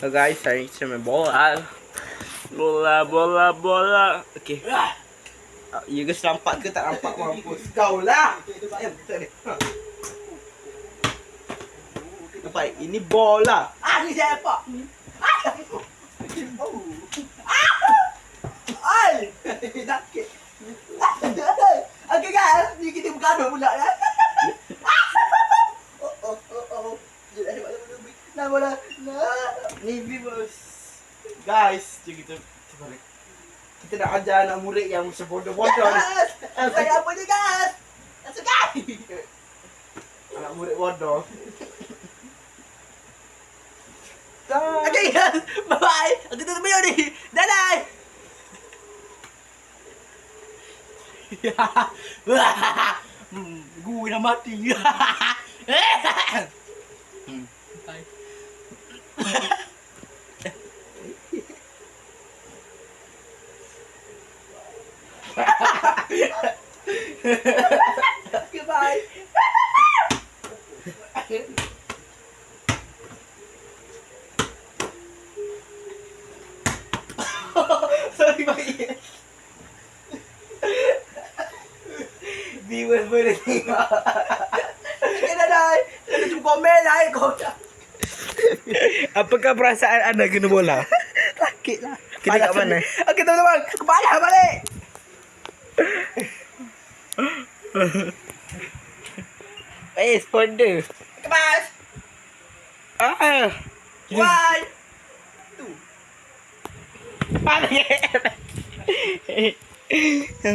So guys, saya saya main bola. Bola, bola, bola. Okay. Ah, You guys nampak ke tak nampak mampus? Kau lah. Eh, betul. Nampak? Ini bola. Ah, ni saya apa? Ai! Sakit. Okey guys, ni kita bergaduh pula ya. Oh oh oh oh. Jadi ada bola bola. Nah bola. Nah. Ni viewers. Guys, jadi kita kita nak ajar anak murid yang macam bodoh-bodoh ni. Guys, saya apa je guys? Masuk guys. Anak murid bodoh. Okey guys, bye bye. Aku tutup video ni. Dadah. hmm, gue dah mati. hmm. Bye. Goodbye. Sorry, Pak. Viewers boleh tengok. Okey dadah. Saya jumpa komen lah kau. Apakah perasaan anda kena bola? Sakit lah. Kita kat mana? Okey teman-teman, kepala balik. Eh, sponder. Kemas. Ah. One. Panik.